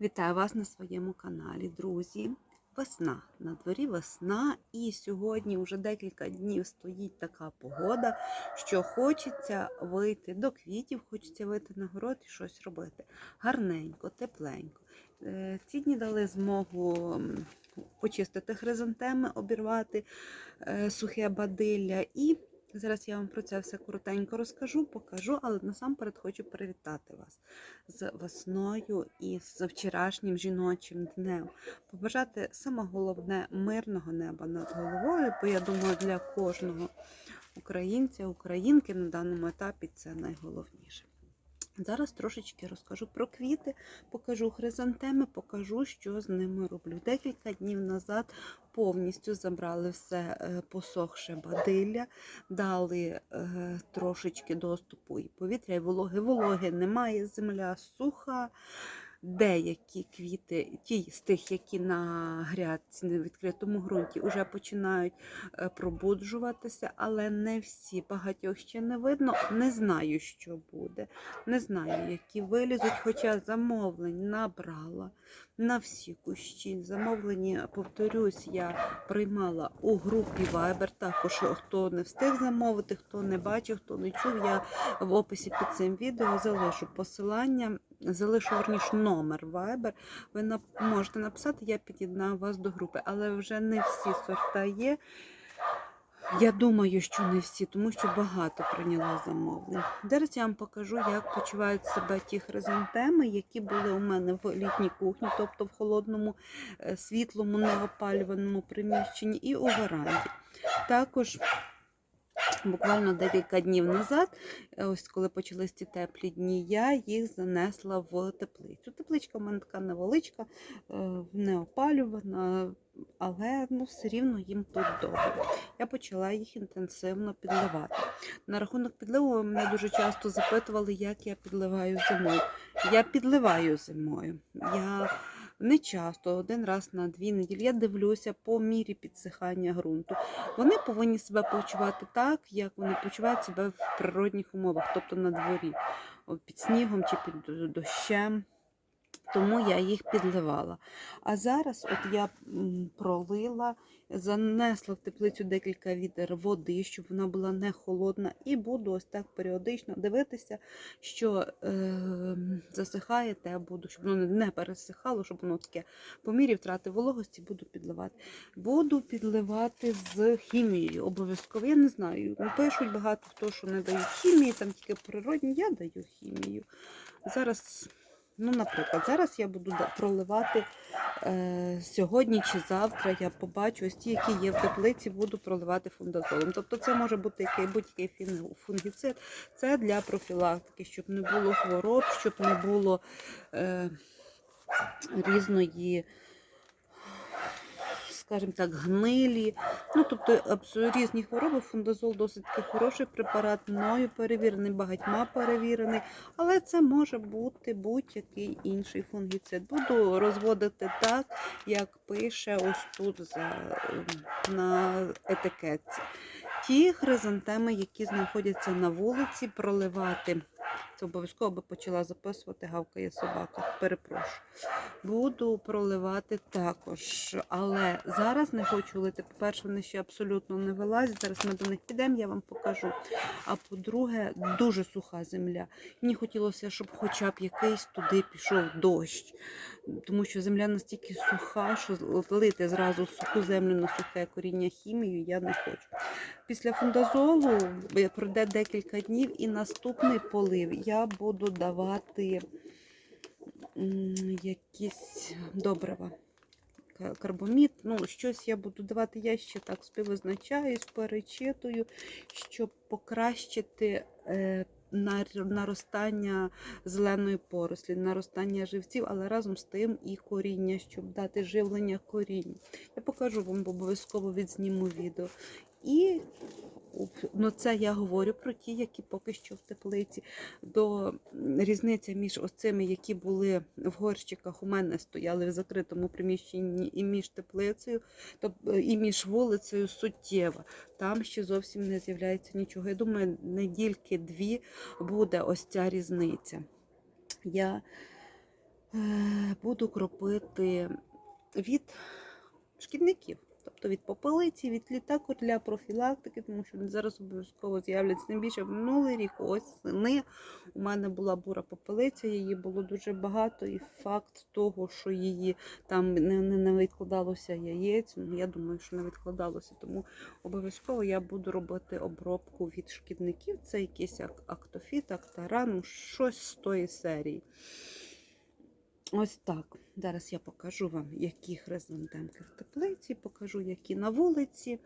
Вітаю вас на своєму каналі, друзі. Весна. На дворі весна, і сьогодні вже декілька днів стоїть така погода, що хочеться вийти до квітів, хочеться вийти на город і щось робити. Гарненько, тепленько. Е, Ці дні дали змогу почистити хризантеми, обірвати е, сухе бадилля і Зараз я вам про це все коротенько розкажу, покажу, але насамперед хочу привітати вас з весною і з вчорашнім жіночим днем. Побажати саме головне мирного неба над головою, бо я думаю, для кожного українця, українки на даному етапі це найголовніше. Зараз трошечки розкажу про квіти, покажу хризантеми, покажу, що з ними роблю. Декілька днів назад повністю забрали все е, посохше бадилля, дали е, трошечки доступу і повітря, і вологи. Вологи немає, земля суха. Деякі квіти, ті з тих, які на грядці на відкритому ґрунті, вже починають е, пробуджуватися, але не всі. Багатьох ще не видно. Не знаю, що буде. Не знаю, які вилізуть, хоча замовлень набрала на всі кущі. Замовлення, повторюсь, я приймала у групі Viber. Також хто не встиг замовити, хто не бачив, хто не чув, я в описі під цим відео залишу посилання. Залишу верніше номер Viber. Ви на можете написати, я під'єднаю вас до групи, але вже не всі сорта є. Я думаю, що не всі, тому що багато прийняла замовлень. Зараз я вам покажу, як почувають себе ті хризантеми, які були у мене в літній кухні, тобто в холодному, е, світлому, неопалюваному приміщенні і у веранді. Також буквально декілька днів назад, е, ось коли почались ці теплі дні, я їх занесла в теплицю. Тепличка в мене така невеличка, е, неопалювана, але ну, все рівно їм тут добре. Я почала їх інтенсивно підливати. На рахунок підливу мене дуже часто запитували, як я підливаю зимою. Я підливаю зимою. Я не часто, один раз на дві неділі. Я дивлюся по мірі підсихання ґрунту. Вони повинні себе почувати так, як вони почувають себе в природних умовах, тобто на дворі, під снігом чи під дощем. Тому я їх підливала. А зараз от я пролила, занесла в теплицю декілька відер води, щоб вона була не холодна, і буду ось так періодично дивитися, що е, засихає те буду, щоб воно не пересихало, щоб воно таке по мірі втрати вологості буду підливати. Буду підливати з хімією обов'язково. Я не знаю. Пишуть багато хто, що не дають хімії, там тільки природні. Я даю хімію. Зараз. Ну, наприклад, зараз я буду проливати е, сьогодні чи завтра. Я побачу ось ті, які є в теплиці, буду проливати фундазолом. Тобто це може бути який, будь-який фунгіцид. Це для профілактики, щоб не було хвороб, щоб не було е, різної, скажімо так, гнилі. Ну, тобто різні хвороби. Фундазол досить таки хороший препарат, мною перевірений, багатьма перевірений. Але це може бути будь-який інший фунгіцид. Буду розводити так, як пише ось тут за, ем, на етикетці. Ті хризантеми, які знаходяться на вулиці, проливати. Це обов'язково би почала записувати, гавкає собака. Перепрошую. Буду проливати також. Але зараз не хочу лити. По-перше, вони ще абсолютно не вилазять. Зараз ми до них підемо, я вам покажу. А по-друге, дуже суха земля. Мені хотілося, щоб хоча б якийсь туди пішов дощ, тому що земля настільки суха, що лити зразу суху землю на сухе коріння хімію я не хочу. Після фундазолу пройде декілька днів і наступний полив я буду давати якісь добрива. Ка- Карбомід, ну щось я буду давати, я ще так співвизначаюсь, перечитую, щоб покращити е, наростання зеленої порослі, наростання живців, але разом з тим і коріння, щоб дати живлення корінь. Я покажу вам обов'язково відзніму відео. І ну, це я говорю про ті, які поки що в теплиці. До різниця між ось цими, які були в горщиках, у мене стояли в закритому приміщенні і між теплицею, тоб- і між вулицею суттєва. Там ще зовсім не з'являється нічого. Я думаю, недільки дві буде ось ця різниця. Я е, буду кропити від шкідників. Тобто від попелиці, від літаку для профілактики, тому що зараз обов'язково з'являться тим більше минулий рік, осени. У мене була бура попелиця, її було дуже багато, і факт того, що її там не, не, відкладалося яєць, ну я думаю, що не відкладалося. Тому обов'язково я буду робити обробку від шкідників. Це якийсь актофіт, актаран, щось з тої серії. Ось так. Зараз я покажу вам, які хризантемки в теплиці, покажу, які на вулиці.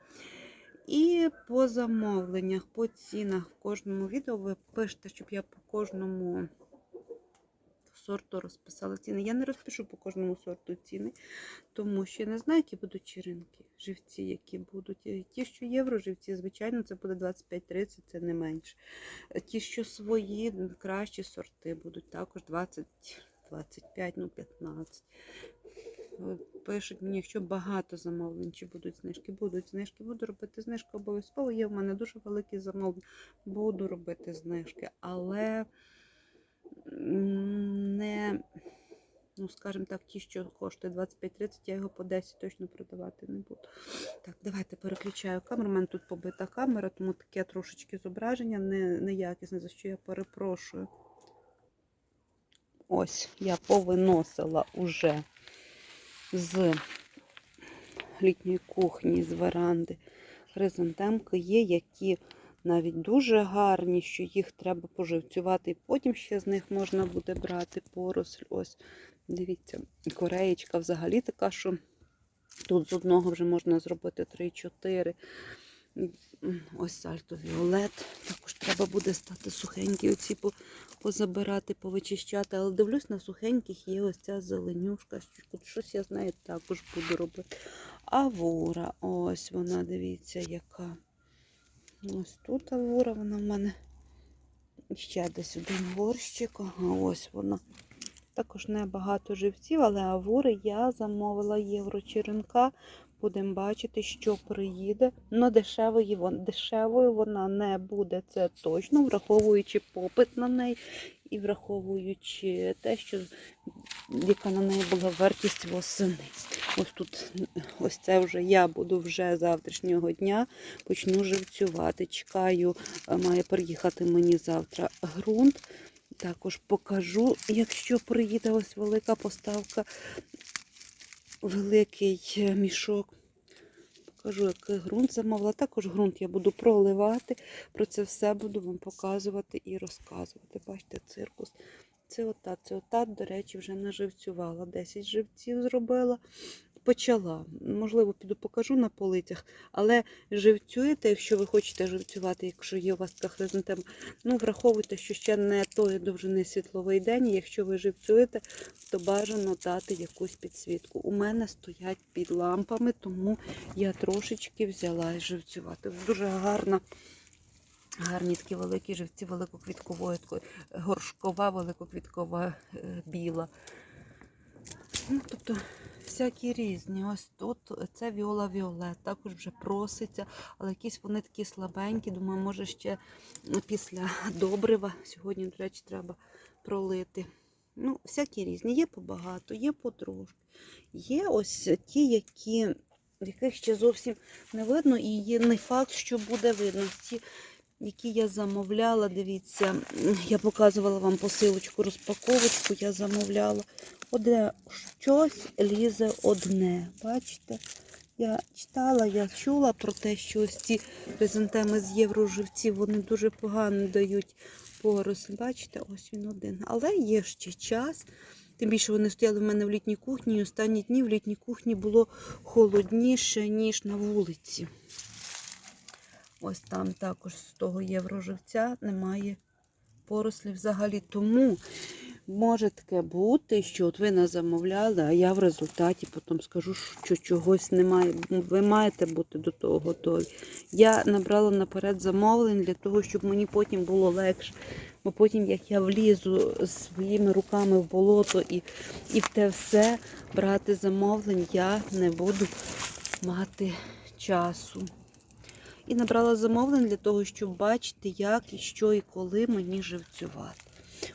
І по замовленнях, по цінах в кожному відео ви пишете, щоб я по кожному сорту розписала ціни. Я не розпишу по кожному сорту ціни, тому що я не знаю, які будуть черенки, живці, які будуть. Е, Ті, що євро, живці, звичайно, це буде 25-30, це не менше. Е, Ті, що свої, кращі сорти будуть також 20, 25, ну 15. Е, Пишуть мені, якщо багато замовлень, чи будуть знижки. Будуть знижки, буду робити знижки обов'язково. Є в мене дуже великі замовлення. Буду робити знижки, але не, ну, скажімо так, ті, що коштує 25-30, я його по 10 точно продавати не буду. Так, давайте переключаю камеру. У мене тут побита камера, тому таке трошечки зображення не, неякісне, за що я перепрошую. Ось, я повиносила уже з літньої кухні, з веранди хризантемки є, які навіть дуже гарні, що їх треба поживцювати. І потім ще з них можна буде брати поросль. Ось, дивіться, кореєчка взагалі така, що тут з одного вже можна зробити 3-4. Ось сальто Віолет. Також треба буде стати сухенькі, оці позабирати, повичищати. Але дивлюсь, на сухеньких є ось ця зеленюшка. Щось я з нею також буду робити. Авора, ось вона, дивіться, яка. Ось тут авора, вона в мене ще десь один горщик. Ага, ось вона. Також небагато живців, але авури я замовила єврочеренка. Будемо бачити, що приїде. Но дешевої, вон- дешевою вона не буде, це точно, враховуючи попит на неї і враховуючи те, що яка на неї була вартість восени. Ось тут, ось це вже я буду вже завтрашнього дня почну живцювати. Чекаю, е, має приїхати мені завтра ґрунт. Також покажу, якщо приїде ось велика поставка, великий е, мішок. Покажу, який ґрунт замовила. Також ґрунт я буду проливати. Про це все буду вам показувати і розказувати. Бачите, циркус. Це ота, це ота, до речі, вже наживцювала. 10 живців зробила. Почала. Можливо, піду покажу на полицях, але живцюєте, якщо ви хочете живцювати, якщо є у вас така хризантема, ну враховуйте, що ще не тої довжини світловий день. і Якщо ви живцюєте, то бажано дати якусь підсвітку. У мене стоять під лампами, тому я трошечки взяла живцювати. Дуже гарна. Гарні такі великі живці великоквіткової, горшкова, великоквіткова е, біла. Ну, тобто всякі різні. Ось тут це Віола Віолет, також вже проситься, але якісь вони такі слабенькі. Думаю, може ще після добрива. Сьогодні, до речі, треба пролити. Ну, всякі різні. Є побагато, є потрошки. Є ось ті, які, яких ще зовсім не видно, і є не факт, що буде видно. Ті, які я замовляла, дивіться, я показувала вам посилочку, розпаковочку, я замовляла. Одне щось лізе одне. Бачите? Я читала, я чула про те, що ось ці хризантеми з євроживців, вони дуже погано дають поросль. Бачите, ось він один. Але є ще час. Тим більше вони стояли в мене в літній кухні, і останні дні в літній кухні було холодніше, ніж на вулиці. Ось там також з того євроживця немає порослі взагалі. Тому може таке бути, що от ви нас замовляли, а я в результаті потім скажу, що чогось немає. Ви маєте бути до того готові. Я набрала наперед замовлень для того, щоб мені потім було легше. Бо потім, як я влізу своїми руками в болото і, і в те все брати замовлень, я не буду мати часу. І набрала замовлень для того, щоб бачити, як і що і коли мені живцювати.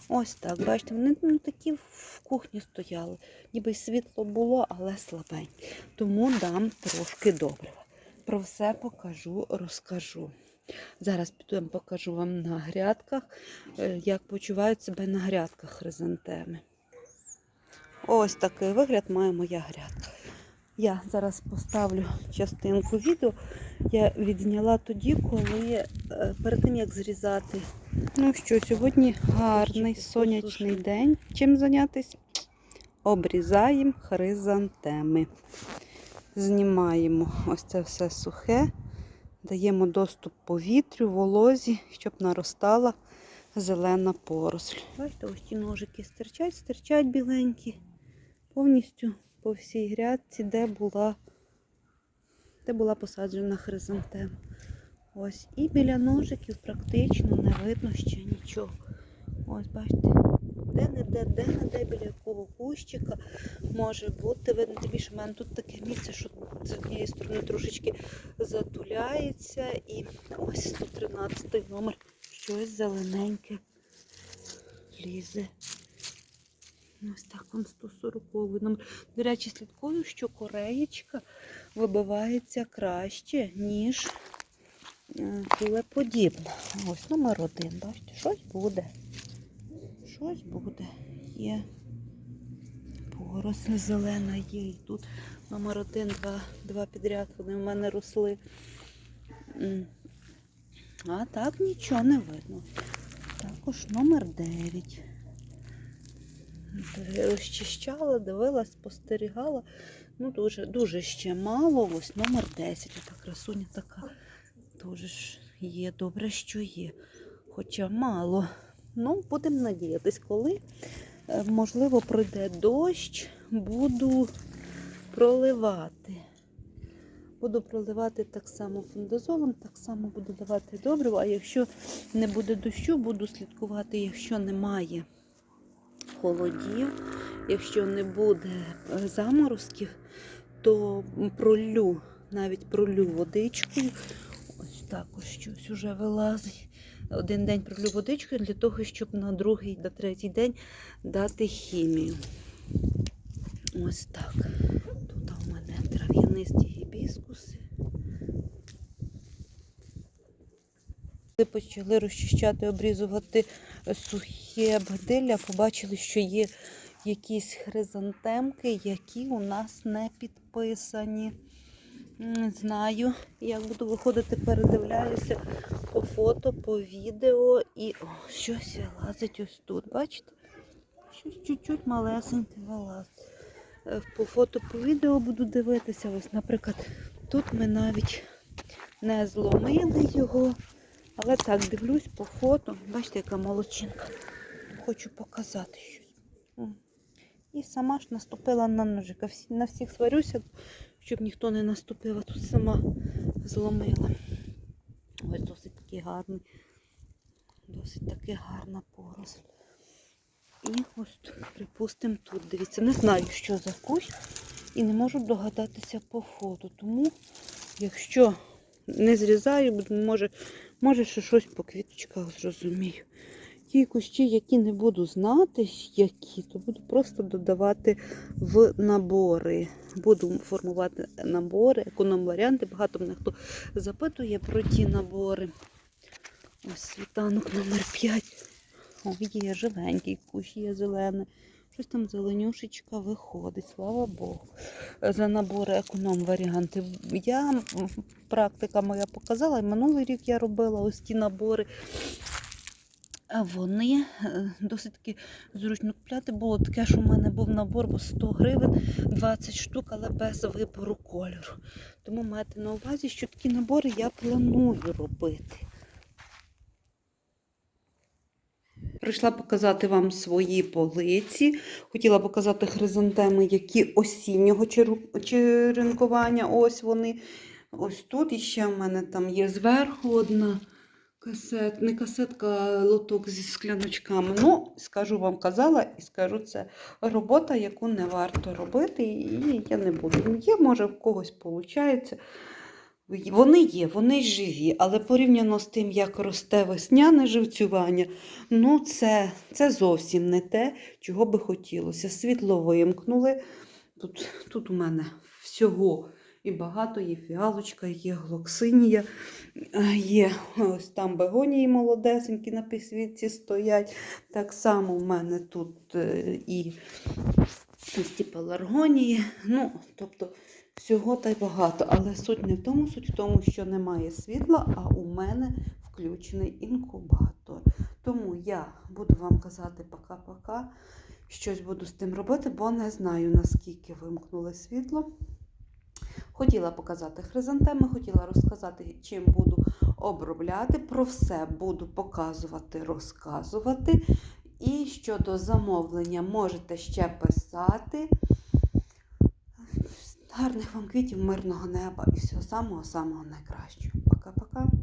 Ось так, бачите, вони ну, такі кухні стояли. Ніби світло було, але слабеньке. Тому дам трошки добрива. Про все покажу, розкажу. Зараз піду покажу вам на грядках, е, як почувають себе на грядках хризантеми. Ось такий вигляд має моя грядка. Я зараз поставлю частинку відео. Я відзняла тоді, коли е, перед тим як зрізати. Ну що, сьогодні гарний сонячний день. Чим зайнятися? Обрізаємо хризантеми. Знімаємо ось це все сухе, даємо доступ повітрю, волозі, щоб наростала зелена поросль. Бачите, ось ті ножики стирчать, стирчать біленькі, повністю по всій грядці, де була, де була посаджена хризантема. Ось і біля ножиків практично не видно ще нічого. Ось бачите, де-не-де, де-не-де біля якого кущика може бути. Видно, тим більше в мене тут таке місце, що з однієї сторони трошечки затуляється. І ось 113 номер щось зелененьке лізе. Ось так он 140 номер. До речі, слідкую, що кореєчка вибивається краще, ніж е, кулеподібна. Ось номер один. Бачите, щось буде. Щось буде. Є поросль зелена є. І тут номер один, два, два підряд вони в мене росли. А так нічого не видно. Також номер 9. Розчищала, дивилась, спостерігала. Ну, дуже, дуже ще мало. Ось номер 10. Ота красуня така. Теж ж є. Добре, що є. Хоча мало. Ну, будемо надіятись, коли, е, можливо, пройде дощ, буду проливати. Буду проливати так само фундазолом, так само буду давати добриво. А якщо не буде дощу, буду слідкувати, якщо немає холодів, якщо не буде е, заморозків, то пролю, навіть пролю водичкою. Ось також щось уже вилазить. Один день пролю водичкою для того, щоб на другий, на третій день дати хімію. Ось так. Тут у мене трав'янисті гібіскуси. Коли почали розчищати, обрізувати сухе бадилля, побачили, що є якісь хризантемки, які у нас не підписані. Не знаю, як буду виходити, передивляюся по фото, по відео і о, щось вилазить ось тут. Бачите? Щось чуть-чуть малесеньке вилазить. Е, По фото, по відео буду дивитися. Ось, наприклад, тут ми навіть не зломили його. Але так, дивлюсь по фото. Бачите, яка молодчинка. Хочу показати щось. І сама ж наступила на ножика. На всіх сварюся, щоб ніхто не наступив, а тут сама зломила. Ось досить такий гарний, досить таки гарна поросль. І ось, припустимо, тут, дивіться, не знаю, що за кущ, і не можу догадатися по фото. Тому, якщо не зрізаю, може, може ще щось по квіточках зрозумію. Ті кущі, які не буду знати, які, то буду просто додавати в набори. Буду формувати набори, економ-варіанти. Багато мене хто запитує про ті набори. Ось світанок номер 5. О, є живенький кущ, є зелений. Щось там зеленюшечка виходить, слава Богу. За набори економ-варіанти. Я, практика моя показала, і минулий рік я робила ось ті набори. Вони е, досить таки зручно купляти. Було таке, що в мене був набор по 100 гривень, 20 штук, але без вибору кольору. Тому майте на увазі, що такі набори я планую робити. Прийшла показати вам свої полиці. Хотіла показати хризантеми, які осіннього черенкування. Ось вони. Ось тут і ще в мене там є зверху одна касет, не касетка, а лоток зі скляночками. Ну, скажу вам, казала і скажу, це робота, яку не варто робити, і я не буду. Є, може, в когось виходить. Вони є, вони живі, але порівняно з тим, як росте весняне живцювання, ну це, це зовсім не те, чого би хотілося. Світло вимкнули. Тут, тут у мене всього і багато є фіалочка, є глоксинія, є ось там бегонії молодесенькі на підсвітці стоять. Так само у мене тут е, і ось ті пеларгонії. Ну, тобто всього та й багато. Але суть не в тому, суть в тому, що немає світла, а у мене включений інкубатор. Тому я буду вам казати пока-пока. Щось буду з тим робити, бо не знаю, наскільки вимкнули світло. Хотіла показати хризантеми, хотіла розказати, чим буду обробляти. Про все буду показувати, розказувати. І щодо замовлення можете ще писати. Гарних вам квітів, мирного неба і всього самого-самого найкращого. Пока-пока.